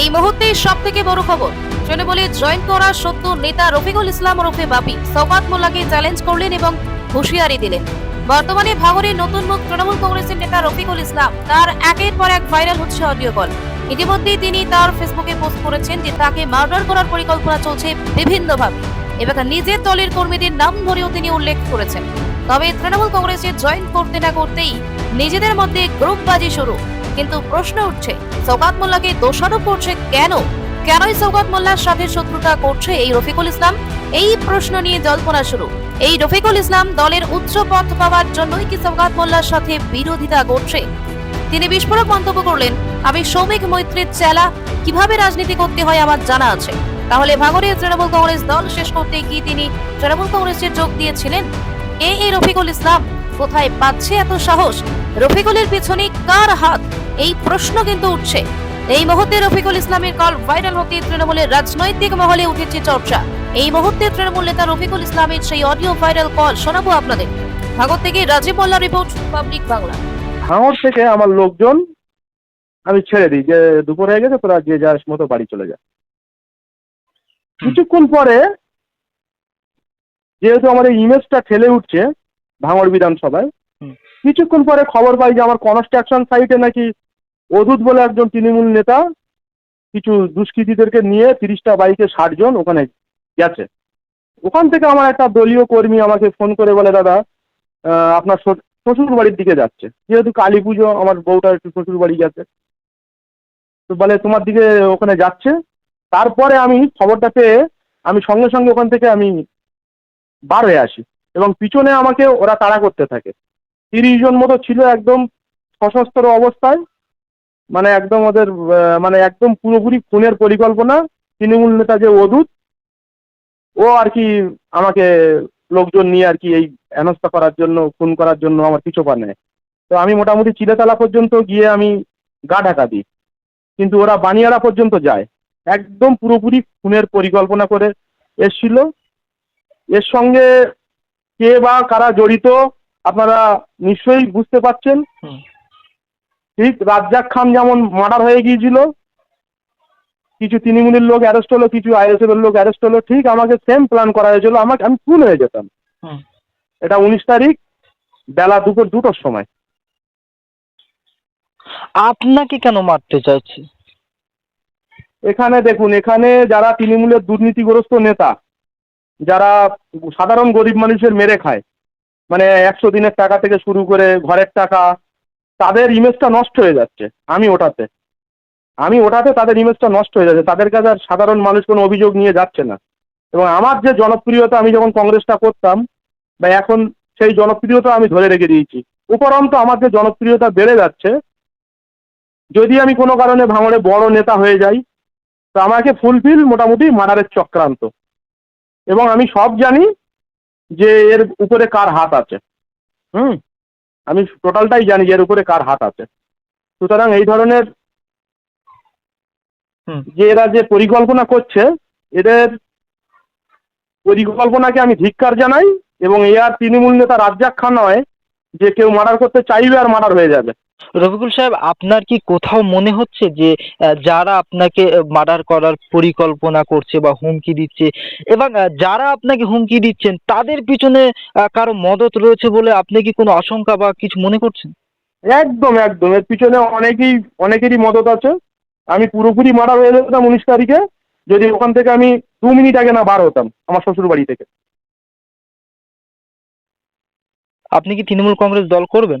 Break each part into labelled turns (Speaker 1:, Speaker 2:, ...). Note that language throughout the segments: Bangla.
Speaker 1: এই মুহূর্তে সব থেকে বড় খবর তৃণমূলে জয়েন করা সত্য নেতা রফিকুল ইসলাম ওরফে বাপি। সৌগাত মোল্লাকে চ্যালেঞ্জ করলেন এবং হুঁশিয়ারি দিলেন। বর্তমানে ভাঙরের নতুন মুখ তৃণমূল কংগ্রেসের নেতা রফিকুল ইসলাম তার একের পর এক ভাইরাল হচ্ছে অডিও কল ইতিমধ্যেই তিনি তার ফেসবুকে পোস্ট করেছেন যে তাকে মার্ডার করার পরিকল্পনা চলছে বিভিন্নভাবে। এবং নিজের দলের কর্মীদের নাম ধরেও তিনি উল্লেখ করেছেন। তবে তৃণমূল কংগ্রেসে জয়েন করতে না করতেই নিজেদের মধ্যে গ্রুপবাজি শুরু। কিন্তু প্রশ্ন উঠছে, সৌগাত মোল্লাকে দোষারোপ করছে কেন? কেনই সৌগাত মোল্লার সাথে শত্রুতা করছে এই রফিকুল ইসলাম? এই প্রশ্ন নিয়ে জল্পনা শুরু। এই রফিকুল ইসলাম দলের উচ্চ পদ পাওয়ার জন্যই কি সৌগাত মোল্লার সাথে বিরোধিতা করছে? তিনি বিস্ফোরক মন্তব্য করলেন, আমি শ্রমিক মৈত্রীর চেলা, কীভাবে রাজনীতি করতে হয় আমার জানা আছে। তাহলে ভাঙরে তৃণমূল কংগ্রেস দল শেষ করতে কি তিনি তৃণমূল কংগ্রেসে যোগ দিয়েছিলেন? এ এই রফিকুল ইসলাম, কোথায় পাচ্ছে এত সাহস? রফিকুলের পিছনে কার হাত? এই প্রশ্ন কিন্তু উঠছে। এই মুহূর্তে রফিকুল ইসলামের কল ভাইরাল হতে তৃণমূলের রাজনৈতিক মহলে উঠেছে চর্চা। এই মুহূর্তে তৃণমূল নেতা রফিকুল ইসলামের সেই অডিও ভাইরাল কল শোনাবো আপনাদের। ভাগত থেকে রাজীব মোল্লা রিপোর্ট পাবলিক বাংলা
Speaker 2: ভাঙর থেকে আমার লোকজন, আমি ছেড়ে দিই, যে দুপুর হয়ে গেছে, তোরা যে যার মতো বাড়ি চলে যা। কিছুক্ষণ পরে, যেহেতু আমাদের ইমেজটা ঠেলে উঠছে ভাঙর বিধানসভায়। কিছুক্ষণ পরে খবর পাই যে আমার কনস্ট্রাকশন সাইটে নাকি অদূত বলে একজন তৃণমূল নেতা কিছু দুষ্কৃতীদেরকে নিয়ে তিরিশটা বাইকে ষাটজন ওখানে গেছে। ওখান থেকে আমার একটা দলীয় কর্মী আমাকে ফোন করে বলে, দাদা আপনার শ্বশুর বাড়ির দিকে যাচ্ছে। যেহেতু কালী পুজো, আমার বউটা একটু শ্বশুর বাড়ি গেছে। তো বলে, তোমার দিকে ওখানে যাচ্ছে। তারপরে আমি খবরটা পেয়ে আমি সঙ্গে সঙ্গে ওখান থেকে আমি বার হয়ে আসি এবং পিছনে আমাকে ওরা তাড়া করতে থাকে। তিরিশ জন মতো ছিল একদম সশস্ত্র অবস্থায়। মানে একদম ওদের মানে একদম পুরোপুরি খুনের পরিকল্পনা। তৃণমূল নেতা যে অদূত, ও আর কি আমাকে লোকজন নিয়ে আর কি এই হেনস্থা করার জন্য, খুন করার জন্য আমার পিছু পা নেয় তো আমি মোটামুটি চিলেতলা পর্যন্ত গিয়ে আমি গা ঢাকা দিই। কিন্তু ওরা বানিয়াড়া পর্যন্ত যায়। একদম পুরোপুরি খুনের পরিকল্পনা করে এসছিল। এর সঙ্গে কে বা কারা জড়িত আপনারা নিশ্চয়ই বুঝতে পারছেন। ঠিক রাজ্জাক খান যেমন মার্ডার হয়ে গিয়েছিল কিছু তৃণমূলের লোক অ্যারেস্ট হলো কিছু আইএসএফ এর লোক অ্যারেস্ট হলো ঠিক আমাকে সেম প্ল্যান করা হয়েছিল আমাকে আমি খুন হয়ে যেতাম। এটা উনিশ তারিখ বেলা দুপুর দুটোর সময়।
Speaker 3: আপনাকে কেন মারতে চাইছে?
Speaker 2: এখানে দেখুন এখানে যারা তৃণমূলের দুর্নীতিগ্রস্ত নেতা যারা সাধারণ গরিব মানুষের মেরে খায় মানে একশো দিনের টাকা থেকে শুরু করে ঘরের টাকা, তাদের ইমেজটা নষ্ট হয়ে যাচ্ছে, আমি ওটাতে। আমি ওটাতে তাদের ইমেজটা নষ্ট হয়ে যাচ্ছে, তাদের কাছে আর সাধারণ মানুষ কোনো অভিযোগ নিয়ে যাচ্ছে না। এবং আমার যে জনপ্রিয়তা আমি যখন কংগ্রেসটা করতাম, বা এখন সেই জনপ্রিয়তা আমি ধরে রেখে দিয়েছি। উপরন্ত আমার যে জনপ্রিয়তা বেড়ে যাচ্ছে, যদি আমি কোনো কারণে ভাঙড়ে বড় নেতা হয়ে যাই, তো আমাকে ফুলফিল মোটামুটি মার্ডারের চক্রান্ত। এবং আমি সব জানি যে এর উপরে কার হাত আছে। হুম? আমি টোটালটাই জানি যে এর উপরে কার হাত আছে। সুতরাং এই ধরনের
Speaker 3: হুম।
Speaker 2: যে এরা যে পরিকল্পনা করছে এদের পরিকল্পনাকে আমি ধিক্কার জানাই এবং এ আর তৃণমূল নেতা রাজ্জাক খান নয় যে কেউ মার্ডার করতে চাইবে আর মার্ডার হয়ে যাবে।
Speaker 3: রফিকুল সাহেব আপনার কি কোথাও মনে হচ্ছে যে যারা আপনাকে মার্ডার করার পরিকল্পনা করছে বা হুমকি দিচ্ছে এবং যারা আপনাকে হুমকি দিচ্ছেন তাদের পিছনে কারও মদত রয়েছে বলে আপনি কি কোনো আশঙ্কা বা কিছু মনে করছেন?
Speaker 2: একদম একদম। এর পিছনে অনেকেই অনেকেরই মদত আছে। আমি পুরোপুরি মারা হয়ে যেতাম উনিশ তারিখে যদি ওখান থেকে আমি দু মিনিট আগে না বার হতাম আমার শ্বশুর বাড়ি থেকে।
Speaker 3: আপনি কি তৃণমূল কংগ্রেস দল করবেন?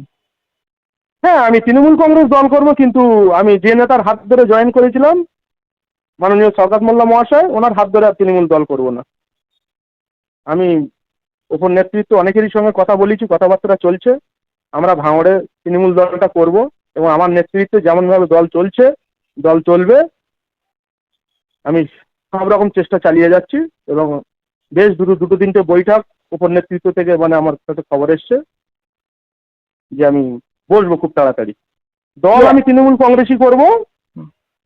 Speaker 2: হ্যাঁ আমি তৃণমূল কংগ্রেস দল করব, কিন্তু আমি যে নেতার হাত ধরে জয়েন করেছিলাম, মাননীয় সরকার মোল্লা মহাশয়, ওনার হাত ধরে আর তৃণমূল দল করব না। আমি ওপর নেতৃত্ব অনেকেরই সঙ্গে কথা বলেছি, কথাবার্তা চলছে, আমরা ভাঙড়ে তৃণমূল দলটা করব এবং আমার নেতৃত্বে যেমনভাবে দল চলছে, দল চলবে, আমি সব রকম চেষ্টা চালিয়ে যাচ্ছি এবং বেশ দুটো দুটো তিনটে বৈঠক ওপর নেতৃত্ব থেকে মানে আমার কাছে খবর এসছে যে আমি বসবো খুব তাড়াতাড়ি। দল আমি তৃণমূল কংগ্রেসই করব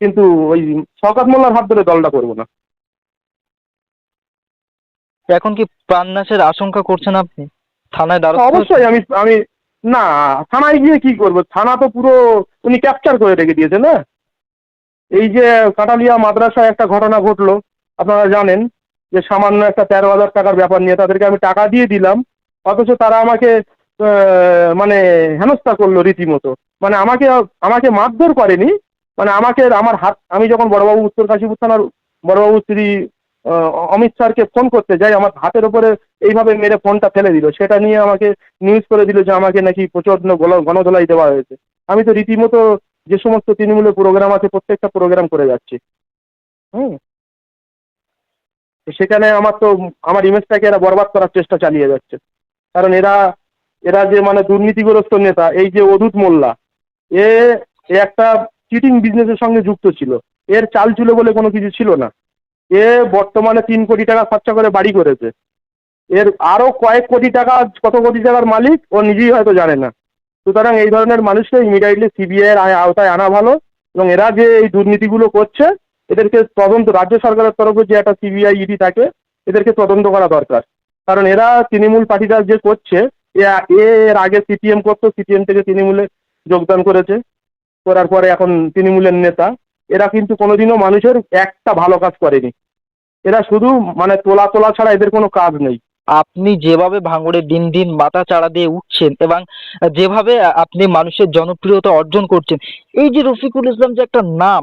Speaker 2: কিন্তু ওই শওকত মোল্লার হাত ধরে দলটা করব না।
Speaker 3: এখন কি প্রাণনাশের আশঙ্কা করছেন আপনি? থানায়
Speaker 2: অবশ্যই আমি আমি না থানায় গিয়ে কি করব? থানা তো পুরো উনি ক্যাপচার করে রেখে দিয়েছে না এই যে কাটালিয়া মাদ্রাসায় একটা ঘটনা ঘটলো আপনারা জানেন যে সামান্য একটা তেরো হাজার টাকার ব্যাপার নিয়ে তাদেরকে আমি টাকা দিয়ে দিলাম অথচ তারা আমাকে মানে হেনস্থা করল রীতিমতো। মানে আমাকে আমাকে মারধর করেনি। মানে আমাকে আমার হাত আমি যখন বড়বাবু উত্তর কাশীপুর থানার বড়বাবু আহ, অমিত স্যারকে ফোন করতে যাই আমার হাতের ওপরে এইভাবে মেরে ফোনটা ফেলে দিল। সেটা নিয়ে আমাকে নিউজ করে দিল যে আমাকে নাকি প্রচণ্ড গণধোলাই দেওয়া হয়েছে। আমি তো রীতিমতো যে সমস্ত তৃণমূলের প্রোগ্রাম আছে প্রত্যেকটা প্রোগ্রাম করে যাচ্ছি। হুম। সেখানে আমার তো আমার ইমেজটাকে এরা বরবাদ করার চেষ্টা চালিয়ে যাচ্ছে। কারণ এরা এরা যে মানে দুর্নীতিগ্রস্ত নেতা, এই যে অদূত মোল্লা, এ একটা চিটিং বিজনেসের সঙ্গে যুক্ত ছিল। এর চাল ছিল বলে কোনো কিছু ছিল না। এ বর্তমানে তিন কোটি টাকা খরচা করে বাড়ি করেছে। এর আরও কয়েক কোটি টাকা, কত কোটি টাকার মালিক, ও নিজেই হয়তো জানে না। সুতরাং এই ধরনের মানুষকে ইমিডিয়েটলি সিবিআই এর আওতায় আনা ভালো এবং এরা যে এই দুর্নীতিগুলো করছে, এদেরকে তদন্ত রাজ্য সরকারের তরফে যে একটা সিবিআই ইডি থাকে, এদেরকে তদন্ত করা দরকার। কারণ এরা তৃণমূল পার্টিটা যে করছে এর আগে সিপিএম করতো সিপিএম থেকে তৃণমূলে যোগদান করেছে। করার পরে এখন তৃণমূলের নেতা। এরা কিন্তু কোনোদিনও মানুষের একটা ভালো কাজ করেনি। এরা শুধু মানে তোলা তোলা ছাড়া এদের কোনো কাজ নেই।
Speaker 3: আপনি যেভাবে ভাঙড়ে দিন দিন মাথা চাড়া দিয়ে উঠছেন এবং যেভাবে আপনি মানুষের জনপ্রিয়তা অর্জন করছেন এই যে রফিকুল ইসলাম যে একটা নাম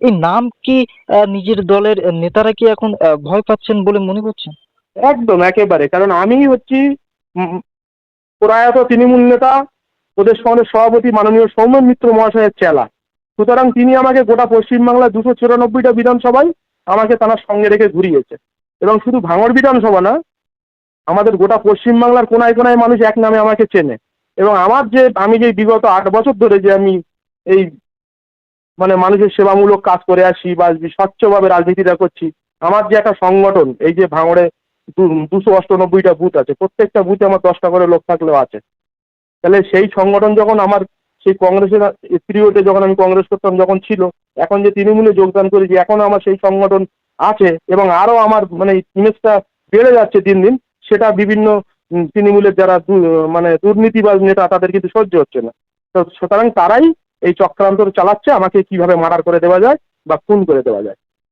Speaker 3: এই নাম কি নিজের দলের নেতারা কি এখন ভয় পাচ্ছেন বলে মনে করছেন?
Speaker 2: একদম একেবারে। কারণ আমি হচ্ছি প্রয়াত তৃণমূল নেতা, প্রদেশ কংগ্রেস সভাপতি মাননীয় সৌমেন মিত্র মহাশয়ের চেলা। সুতরাং তিনি আমাকে গোটা পশ্চিমবাংলার দুশো চুরানব্বইটা বিধানসভায় আমাকে তার সঙ্গে রেখে ঘুরিয়েছে এবং শুধু ভাঙড় বিধানসভা না, আমাদের গোটা পশ্চিমবাংলার কোনায় কোনায় মানুষ এক নামে আমাকে চেনে। এবং আমার যে, আমি যে বিগত আট বছর ধরে যে আমি এই মানে মানুষের সেবামূলক কাজ করে আসি বা স্বচ্ছভাবে রাজনীতিটা করছি, আমার যে একটা সংগঠন, এই যে ভাঙড়ে দুশো অষ্টানব্বইটা বুথ আছে। প্রত্যেকটা বুথে আমার দশটা করে লোক থাকলেও আছে। তাহলে সেই সংগঠন যখন আমার, সেই কংগ্রেসের পিরিয়ডে যখন আমি কংগ্রেস করতাম, যখন ছিল, এখন যে তৃণমূলে যোগদান করেছি, এখনও আমার সেই সংগঠন আছে এবং আরও আমার মানে ইমেজটা বেড়ে যাচ্ছে দিন দিন, সেটা বিভিন্ন তৃণমূলের যারা মানে দুর্নীতিবাজ নেতা, তাদের কিন্তু সহ্য হচ্ছে না। তো সুতরাং তারাই এই চক্রান্ত চালাচ্ছে, আমাকে কীভাবে মার্ডার করে দেওয়া যায় বা খুন করে দেওয়া যায়।